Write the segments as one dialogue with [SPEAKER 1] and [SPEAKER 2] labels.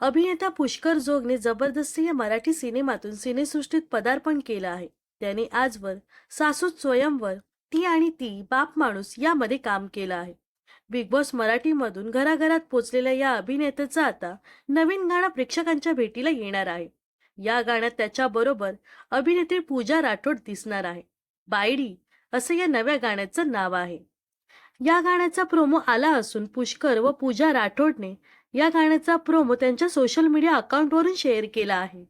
[SPEAKER 1] अभिनेता पुष्कर जोगने जबरदस्ती या मराठी सिनेमातून सिनेसृष्टीत पदार्पण केलं आहे. त्याने आजवर सासूत स्वयंवर ती आणि ती बाप माणूस यामध्ये काम केलं आहे. बिग बॉस मराठीमधून घराघरात पोचलेल्या या अभिनेत्याचं आता नवीन गाणं प्रेक्षकांच्या भेटीला येणार आहे. या गाण्यात त्याच्याबरोबर अभिनेत्री पूजा राठोड दिसणार आहे. बायडी असं या नव्या गाण्याचं नाव आहे. या गाण्याचा प्रोमो आला असून पुष्कर व पूजा राठोडने या गाण्याचा प्रोमो त्यांच्या सोशल मीडिया अकाउंटवरून शेअर केला आहे.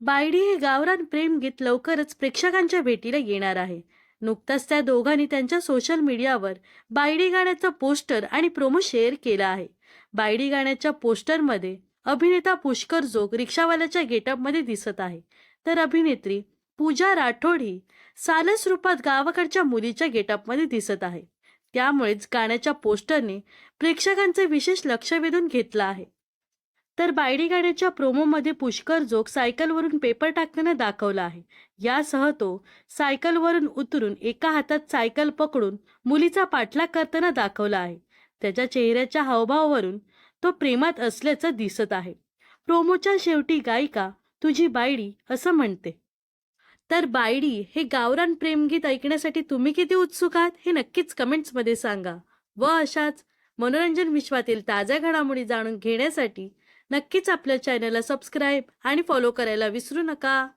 [SPEAKER 1] बायडी हे गावरान प्रेम गीत लवकरच प्रेक्षकांच्या भेटीला येणार आहे. नुकताच त्या दोघांनी त्यांच्या सोशल मीडियावर बायडी गाण्याचा पोस्टर आणि प्रोमो शेअर केला आहे. बायडी गाण्याच्या पोस्टरमध्ये अभिनेता पुष्कर जोग रिक्षावाल्याच्या गेटअपमध्ये दिसत आहे. तर अभिनेत्री पूजा राठोड ही सालस रूपात गावाकडच्या मुलीच्या गेटअपमध्ये दिसत आहे. त्यामुळेच गाण्याच्या पोस्टरने प्रेक्षकांचे विशेष लक्ष वेधून घेतलं आहे. तर बायडी गाण्याच्या प्रोमोमध्ये पुष्कर जोग सायकलवरून पेपर टाकताना दाखवला आहे. यासह तो सायकलवरून उतरून एका हातात सायकल पकडून मुलीचा पाठलाग करताना दाखवला आहे. त्याच्या चेहऱ्याच्या हावभावावरून तो प्रेमात असल्याचं दिसत आहे. प्रोमोच्या शेवटी गायिका तुझी बायडी असं म्हणते. तर बायडी हे गावरान प्रेमगीत ऐकण्यासाठी तुम्ही किती उत्सुक आहात? हे नक्कीच कमेंट्समध्ये सांगा. व अशाच मनोरंजन विश्वातील ताज्या घडामोडी जाणून घेण्यासाठी नक्कीच आपल्या चॅनलला सबस्क्राईब आणि फॉलो करायला विसरू नका.